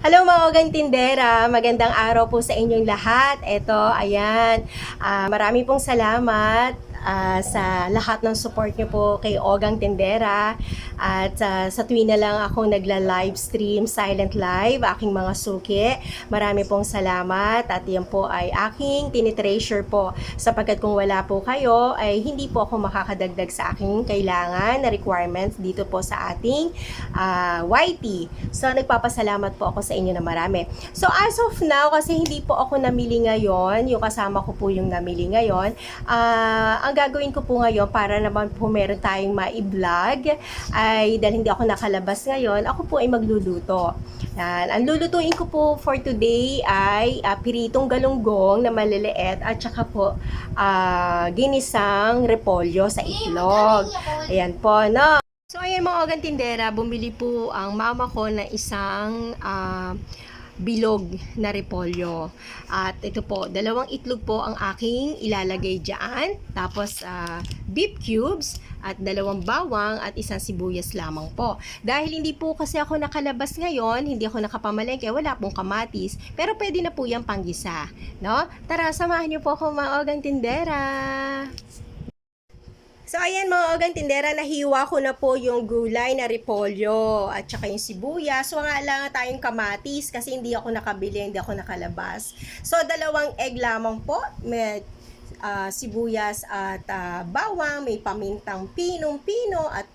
Hello mga ogang tindera, magandang araw po sa inyong lahat. Ito, ayan, ah, marami pong salamat ah, sa lahat ng support niyo po kay Ogang Tindera. At ah, sa tuwing na lang akong nagla-live stream, silent live, aking mga suki. Marami pong salamat at yan po ay aking tinitreasure po sapagkat kung wala po kayo ay hindi po ako makakadagdag sa aking kailangan na requirements dito po sa ating ah, YT. So, nagpapasalamat po ako sa inyo na marami. So, as of now, kasi hindi po ako namili ngayon, yung kasama ko po yung namili ngayon, ah, ang gagawin ko po ngayon para naman po meron tayong ma-vlog ay dahil hindi ako nakalabas ngayon, ako po ay magluluto. Yan. Ang lulutuin ko po for today ay ah, piritong galunggong na maliliit at saka po ah, ginisang repolyo sa itlog. Ayan po, no? So, ayan mga ogang tindera, bumili po ang mama ko ng isang ah, bilog na repolyo. At ito po, dalawang itlog po ang aking ilalagay dyan. Tapos, ah, beef cubes at dalawang bawang at isang sibuyas lamang po. Dahil hindi po kasi ako nakalabas ngayon, hindi ako nakapamalengke, wala pong kamatis, pero pwede na po yung panggisa. No? Tara, samahan niyo po ako mga ogang tindera. So, ayan mga ogang tindera, nahiwa ko na po yung gulay na repolyo at saka yung sibuyas. So, nga lang tayong kamatis kasi hindi ako nakabili, hindi ako nakalabas. So, dalawang egg lamang po. May ah, sibuyas at ah, bawang, may pamintang pinong-pino at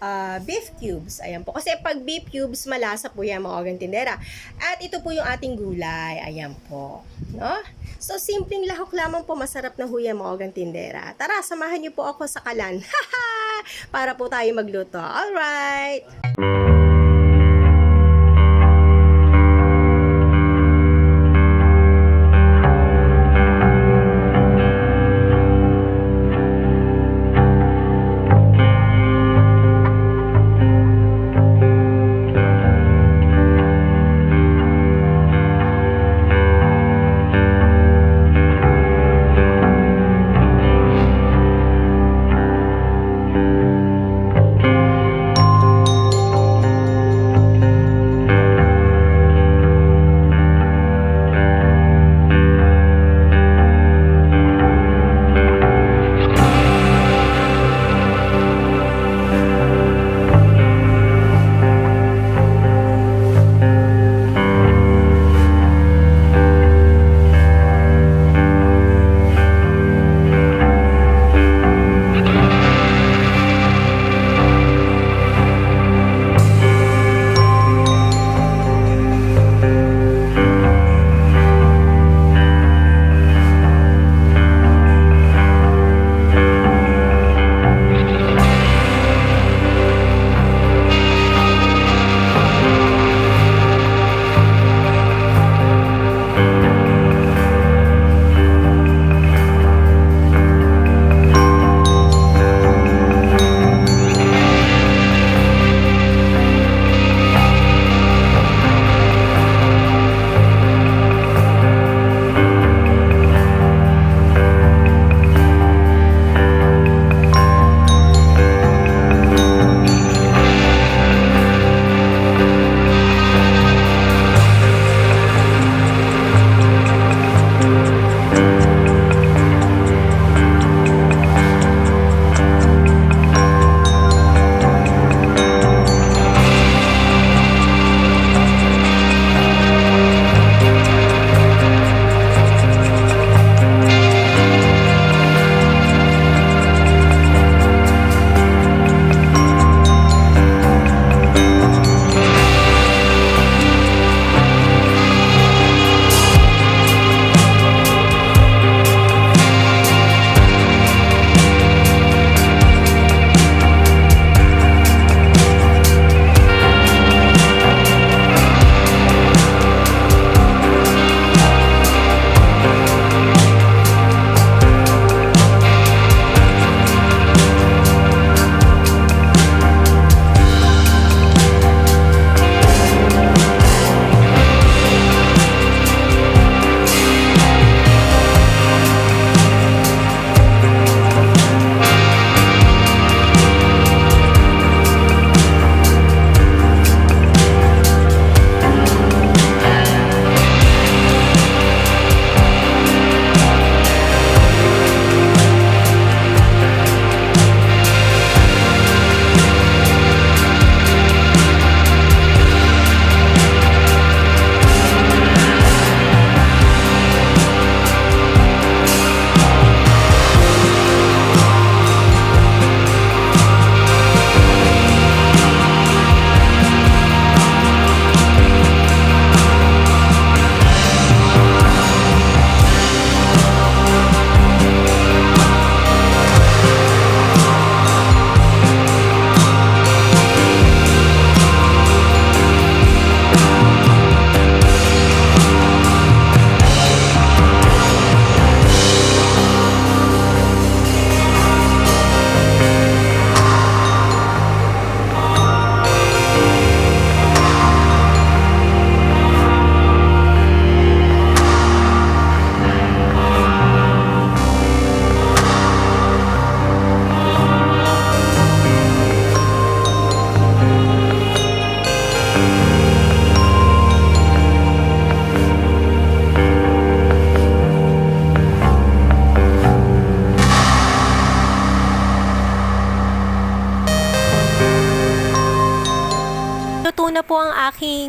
ah, beef cubes. Ayan po. Kasi pag beef cubes, malasa po yan mga ogang tindera. At ito po yung ating gulay. Ayan po. No? So, simpleng lahok lamang po, masarap na huya mga ogang tindera. Tara, samahan niyo po ako sa kalan. Para po tayo magluto. Alright!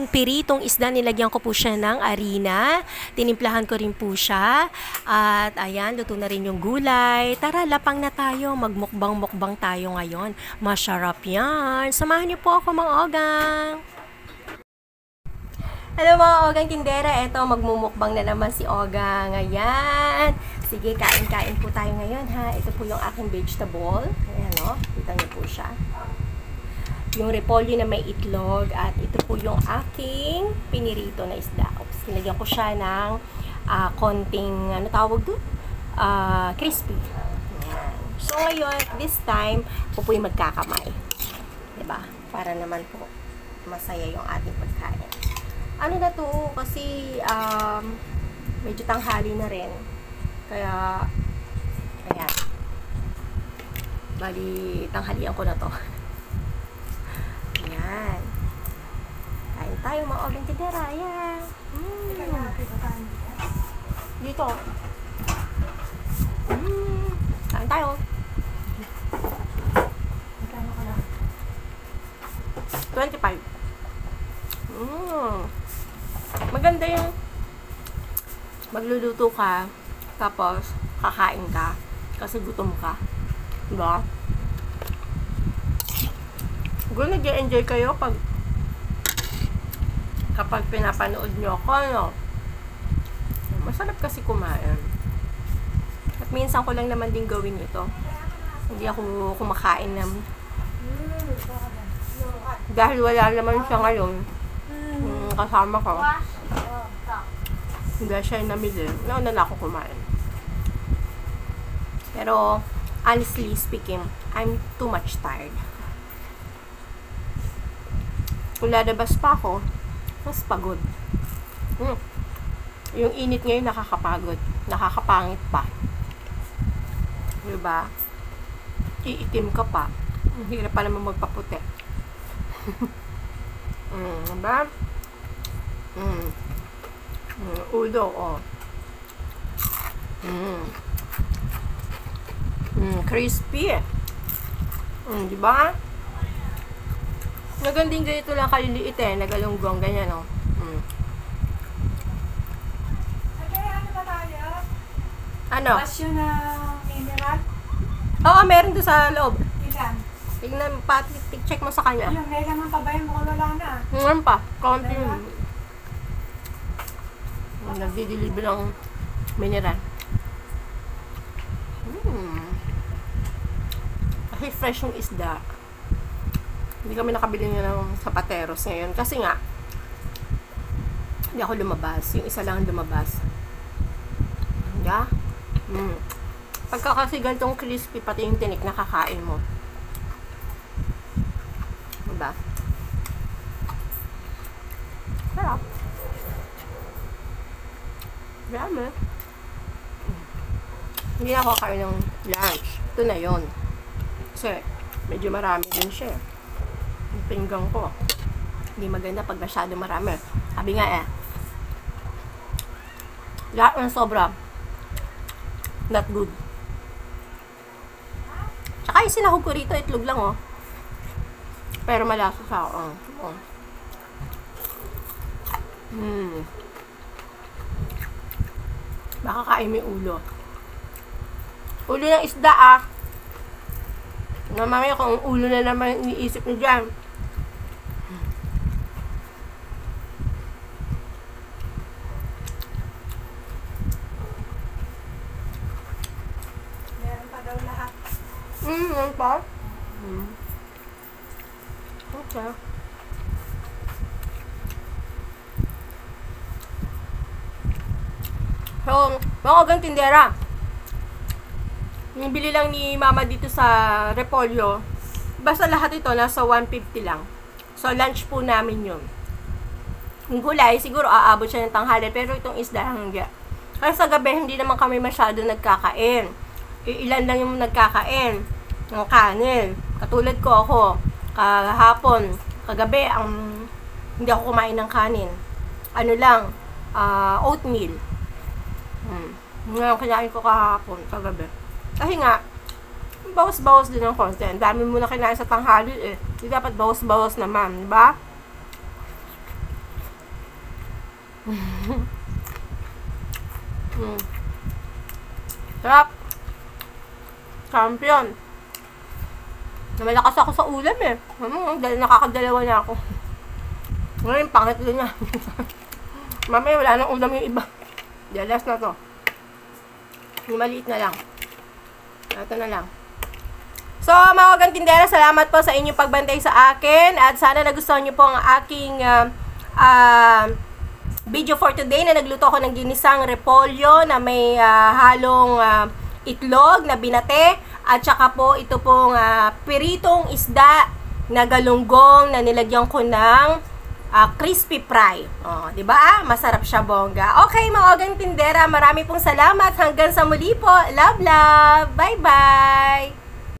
Aking piritong isda, nilagyan ko po siya ng arina. Tinimplahan ko rin po siya. At ayan, luto na rin yung gulay. Tara, lapang na tayo. Magmukbang-mukbang tayo ngayon. Masarap yan. Samahan niyo po ako mga ogang. Hello mga Ogang Tindera, eto magmumukbang na naman si Ogang. Ayan. Sige, kain-kain po tayo ngayon ha. Ito po yung aking vegetable. Ayan o, kita niyo po siya. Yung repolyo na may itlog at ito po yung aking pinirito na isda. Oops, nilagyan ko siya ng ah, konting, ano tawag doon? Ah, crispy. So ngayon, this time, po po yung magkakamay. ba? Para naman po masaya yung ating pagkain ano na to, kasi um, medyo tanghali na rin. Kaya, ayan. Bali, tanghalian ko na to. Ayan. Kain tayo mga oven tidera. Ayan. Mm. Dito. Mm. Kain tayo. 25. Mm. Maganda yung magluluto ka, tapos kakain ka, kasi gutom ka. Diba? Siguro nag-enjoy kayo pag kapag pinapanood nyo ako, no? Masarap kasi kumain. At minsan ko lang naman din gawin ito. Hindi ako kumakain ng dahil wala naman siya ngayon, yung kasama ko, hindi siya yung namili. Nauna na ako kumain. Pero, honestly speaking, I'm too much tired. Kung lalabas pa ako, mas pagod. Hmm. Yung init ngayon nakakapagod. Nakakapangit pa. Diba? Iitim ka pa. Ang hirap pa naman magpaputi. mm, diba? Mm. Mm, ulo, oh. Mm. Mm, crispy. Mm, di ba? Naganding ganito lang kaliliit eh, nagalunggong ganyan, oh. Mm. ano ba tayo? Ano? Na mineral? Oo, meron doon sa loob. Ilan? Tingnan, pat, check mo sa kanya. Yung may naman pa ba yung wala na? Ngayon pa, konti yun. Nagdi-deliver ng mineral. Mm. Kasi fresh yung isda. Hindi kami nakabili nga ng sapateros ngayon. Kasi nga, hindi ako lumabas. Yung isa lang ang lumabas. Yeah? Mm. Pagka kasi gantong crispy, pati yung tinik nakakain mo. Diba? Sarap. Dami. Hindi na ako kakain ng lunch. Ito na yon. Kasi, medyo marami din siya. Yung pinggang ko. Hindi maganda pag masyado marami. Sabi nga eh, lahat ng sobra, not good. Tsaka yung sinahog ko rito, itlog lang oh. Pero malasa sa oh. oh. Hmm. Baka kain yung ulo. Ulo ng isda ah. Na mamaya kung ulo na naman iniisip niyo dyan. Meron pa daw lahat. Yan pa. Hmm. Okay. So, mga ogang tindera. Nibili lang ni mama dito sa Repolyo. Basta lahat ito nasa 150 lang. So, lunch po namin yun. Yung gulay, siguro aabot siya ng tanghali. Pero itong isda, hindi. Kasi sa gabi, hindi naman kami masyado nagkakain. Ilan lang yung nagkakain ng kanin. Katulad ko ako, kahapon, kagabi, ang hindi ako kumain ng kanin. Ano lang, ah, oatmeal. Hmm. Nga ang kinain ko kahapon, kagabi. Kasi nga, bawas-bawas din ng konti. Ang dami mo na kinain sa tanghali eh. Di dapat bawas-bawas naman, di ba? mm. Sarap. Champion. Namalakas ako sa ulam eh. Hmm, dahil nakakadalawa na ako. Ngayon, pangit din niya. Mamaya wala nang ulam yung iba. Dalas na to. Yung maliit na lang. Ito na lang. So, mga kagantindera, salamat po sa inyong pagbantay sa akin at sana nagustuhan niyo po ang aking ah, ah, video for today na nagluto ako ng ginisang repolyo na may ah, halong ah, itlog na binate at saka po ito pong ah, piritong isda na galunggong na nilagyan ko ng ah, crispy fry. Oh, 'di ba? Masarap siya bongga. Okay, mga ogang tindera, marami pong salamat hanggang sa muli po. Love love. Bye-bye.